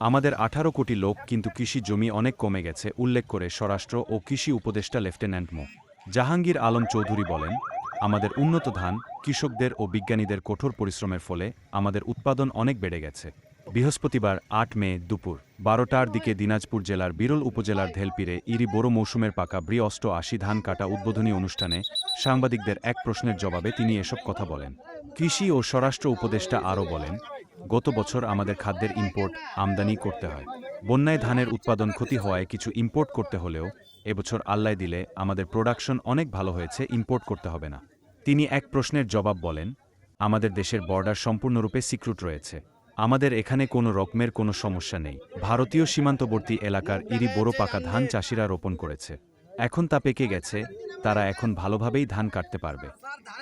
আমাদের আঠারো কোটি লোক কিন্তু কৃষি জমি অনেক কমে গেছে, উল্লেখ করে স্বরাষ্ট্র ও কৃষি উপদেষ্টা লেফটেন্যান্ট মো। জাহাঙ্গীর আলম চৌধুরী বলেন, আমাদের উন্নত ধান কৃষকদের ও বিজ্ঞানীদের কঠোর পরিশ্রমের ফলে আমাদের উৎপাদন অনেক বেড়ে গেছে। বৃহস্পতিবার আট মে দুপুর বারোটার দিকে দিনাজপুর জেলার বিরল উপজেলার ধেলপিরে ইরি বড় মৌসুমের পাকা ব্রি অষ্ট আশি ধান কাটা উদ্বোধনী অনুষ্ঠানে সাংবাদিকদের এক প্রশ্নের জবাবে তিনি এসব কথা বলেন। কৃষি ও স্বরাষ্ট্র উপদেষ্টা আরও বলেন গত বছর আমাদের খাদ্যের ইম্পোর্ট আমদানি করতে হয়। বন্যায় ধানের উৎপাদন ক্ষতি হওয়ায় কিছু ইম্পোর্ট করতে হলেও এবছর আল্লায় দিলে আমাদের প্রোডাকশন অনেক ভালো হয়েছে ইম্পোর্ট করতে হবে না। তিনি এক প্রশ্নের জবাব বলেন, আমাদের দেশের বর্ডার সম্পূর্ণরূপে সিক্রুট রয়েছে। আমাদের এখানে কোনো রকমের কোনো সমস্যা নেই। ভারতীয় সীমান্তবর্তী এলাকার ইরি বড় পাকা ধান চাষিরা রোপণ করেছে। এখন তা পেকে গেছে, তারা এখন ভালোভাবেই ধান কাটতে পারবে।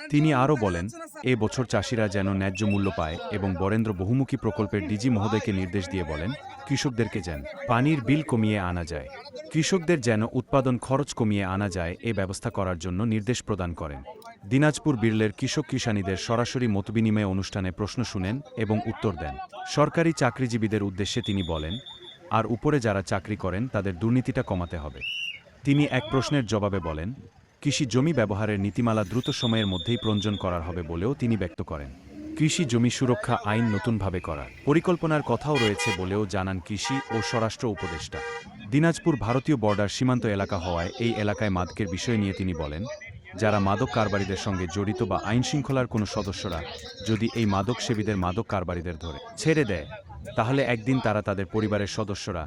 তিনি আরও বলেন, এ বছর চাষিরা যেন ন্যায্য মূল্য পায় এবং বরেন্দ্র বহুমুখী প্রকল্পের ডিজি মহোদয়কে নির্দেশ দিয়ে বলেন, কৃষকদেরকে যেন পানির বিল কমিয়ে আনা যায়। কৃষকদের যেন উৎপাদন খরচ কমিয়ে আনা যায় এ ব্যবস্থা করার জন্য নির্দেশ প্রদান করেন। দিনাজপুর বিরলের কৃষক কিষানীদের সরাসরি মতবিনিময় অনুষ্ঠানে প্রশ্ন শুনেন এবং উত্তর দেন। সরকারি চাকরিজীবীদের উদ্দেশ্যে তিনি বলেন, আর উপরে যারা চাকরি করেন, তাদের দুর্নীতিটা কমাতে হবে। তিনি এক প্রশ্নের জবাবে বলেন, কৃষি জমি ব্যবহারের নীতিমালা দ্রুত সময়ের মধ্যেই প্রঞ্জন করার হবে বলেও তিনি ব্যক্ত করেন। কৃষি জমি সুরক্ষা আইন নতুনভাবে করার পরিকল্পনার কথাও রয়েছে বলেও জানান কৃষি ও স্বরাষ্ট্র উপদেষ্টা। দিনাজপুর ভারতীয় বর্ডার সীমান্ত এলাকা হওয়ায় এই এলাকায় মাদকের বিষয় নিয়ে তিনি বলেন, যারা মাদক কারবারিদের সঙ্গে জড়িত বা আইন আইনশৃঙ্খলার কোনো সদস্যরা যদি এই মাদক সেবীদের মাদক কারবারিদের ধরে ছেড়ে দেয় তাহলে একদিন তারা তাদের পরিবারের সদস্যরা,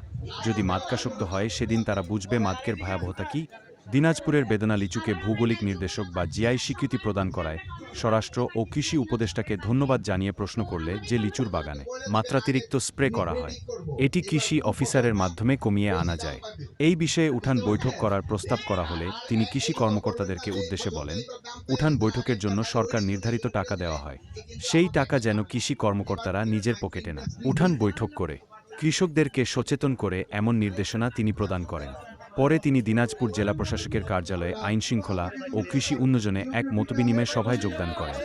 যদি মাদকাসক্ত হয়, সেদিন তারা বুঝবে মাদকের ভয়াবহতা কি? দিনাজপুরের বেদনা লিচুকে ভৌগোলিক নির্দেশক বা জিআই স্বীকৃতি প্রদান করায় স্বরাষ্ট্র ও কৃষি উপদেষ্টাকে ধন্যবাদ জানিয়ে প্রশ্ন করলে যে লিচুর বাগানে মাত্রাতিরিক্ত স্প্রে করা হয়, এটি কৃষি অফিসারের মাধ্যমে কমিয়ে আনা যায়। এই বিষয়ে উঠান বৈঠক করার প্রস্তাব করা হলে তিনি কৃষি কর্মকর্তাদেরকে উদ্দেশ্যে বলেন, উঠান বৈঠকের জন্য সরকার নির্ধারিত টাকা দেওয়া হয়। সেই টাকা যেন কৃষি কর্মকর্তারা নিজের পকেটে না উঠান বৈঠক করে কৃষকদেরকে সচেতন করে এমন নির্দেশনা তিনি প্রদান করেন। পরে তিনি দিনাজপুর জেলা প্রশাসকের কার্যালয়ে আইন শৃঙ্খলা ও কৃষি উন্নয়নে এক মতবিনিময় সভায় যোগদান করেন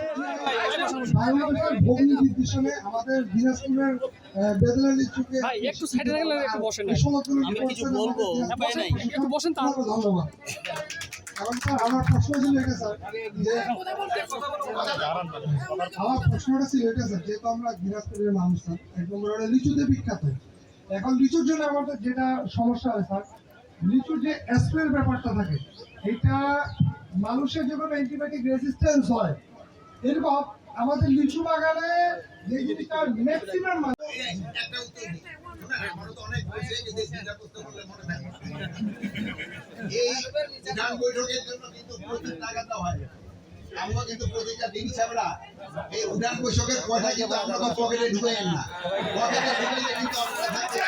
বাংলাদেশের ভূমি নির্দেশনে আমাদের দিনাজপুরের বেদনা লিচুকে একটু side এ একটু বসেন না। এই সমস্তগুলো আমি কিছু বলব, আমাদের উপায় নাই। দিনাজপুর একটু বসেন তা। ধন্যবাদ এখন স্যার আমার প্রশ্ন ছিল এটা স্যার যে আমার প্রশ্নটা ছিল এটা স্যার যেহেতু আমরা দিনাজপুরের মানুষ স্যার এক নম্বর হলো লিচুতে বিখ্যাত এখন লিচুর জন্য আমাদের যেটা সমস্যা হয় স্যার লিচুর যে স্প্রের ব্যাপারটা থাকে, এটা মানুষের যখন অ্যান্টিবায়োটিক রেজিস্ট্যান্স হয়, এরকম আমাদের লিচু বাগানে যে জিনিসটা ম্যাক্সিমাম আমরা কিন্তু প্রতিটা দিন সামরা এই উঠান বৈঠকের পয়সা কিন্তু আপনাকে পকেটে ঢুকেন না। পকেটে ঢুকলে কিন্তু আপনারা থাকতে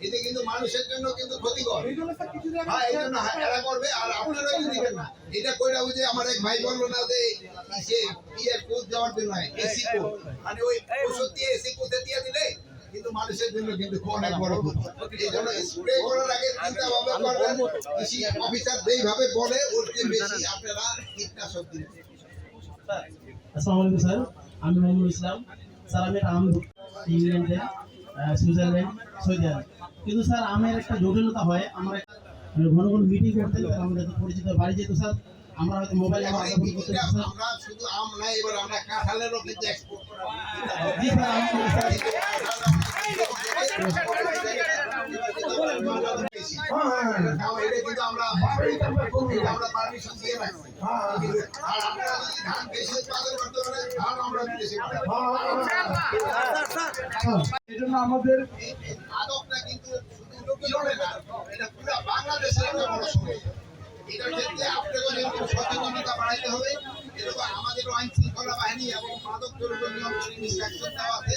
এতে কিন্তু মানুষের জন্য কিন্তু ক্ষতিকর জন্য এরা করবে আর আপনারা কিন্তু দিবেন না এটা কইরা যে আমার এক ভাই বলল না যে সে ইয়ে কোচ এসি মানে ওই ওষুধ দিয়ে এসি কোচে দিয়ে দিলে কিন্তু মানুষের জন্য কিন্তু অনেক বড় এই জন্য স্প্রে করার আগে চিন্তা ভাবনা করবেন, কৃষি অফিসার যেইভাবে বলে, ওর চেয়ে বেশি আপনারা কীটনাশক দিবেন। আসসালামু স্যার। আমি মোহাম্মদ ইসলাম স্যার আমি আম ইংল্যান্ডে সুইজারল্যান্ড সৌদি আরব কিন্তু, স্যার, আমের একটা জটিলতা হয়। আমার ঘন ঘন মিটিং করতে আমাদের পরিচিত বাড়ি যেত স্যার আমরা হয়তো মোবাইলে এখন আমার করতে শুধু আম নাই এবার আমরা কাঁঠালেরও কিন্তু এক্সপোর্ট করা জি স্যার আমি স্যার আমরা পারমিশন দিয়ে রাখছি আর আপনারা ধান বেশি উৎপাদন করতে পারেন ধান আমরা বিদেশে পাঠাবো। এই জন্য আমাদের কিন্তু শুধু বিরলে না এটা পুরো বাংলাদেশের একটা বড় সমস্যা। এটার ক্ষেত্রে এরকম সচেতনতা বাড়াইতে হবে। এরকম আমাদের আইন শৃঙ্খলা বাহিনী এবং মাদক দ্রব্য নিয়ন্ত্রণ ইনস্ট্রাকশন দেওয়া আছে।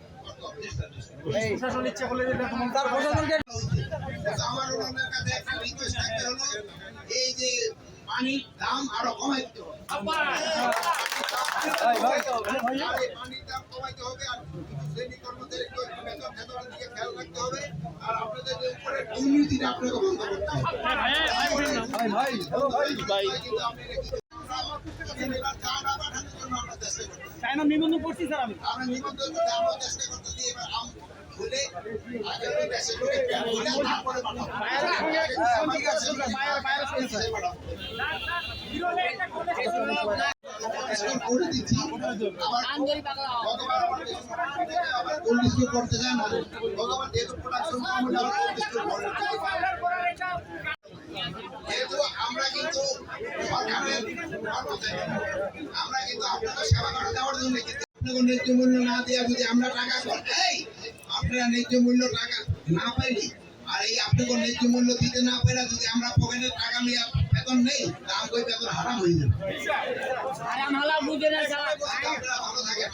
আমার কাছে রিকোয়েস্ট থাকবে হলো এই যে পানির দাম আরও কমাই দিতে হবে পানির দাম কমাইতে হবে আর শ্রেণি কর্মচারী বেতন ফেতনের দিকে খেয়াল রাখতে হবে আর আপনাদের যে উপরে দুর্নীতিটা আপনাকে বন্ধ করতে হবে। কিন্তু আপনি চায়না নিবন্ধন করছি স্যার আমি আমরা করতে আমরা চেষ্টা করতেছি এবার আম হলে আগে ওই দেশের লোকে প্যান হলে তারপরে পাঠাবো। ঠিক আছে, সেই পাঠাবো। স্কুল করে দিচ্ছি। আবার গতবার আমার স্কুল আবার আমরা কিন্তু আপনাদের সেবা করে দেওয়ার জন্য কিন্তু আপনাকে ন্যায্য মূল্য না দেওয়া যদি আমরা টাকা এই আপনারা ন্যায্য মূল্য টাকা না পাইনি আর এই আপনাকে ন্যায্য মূল্য দিতে না পাইলে যদি আমরা পকেটের টাকা নিয়ে বেতন নেই তা আমাকে ওই বেতন হারাম হয়ে যাবে হালা বুঝে না স্যার আপনারা ভালো থাকেন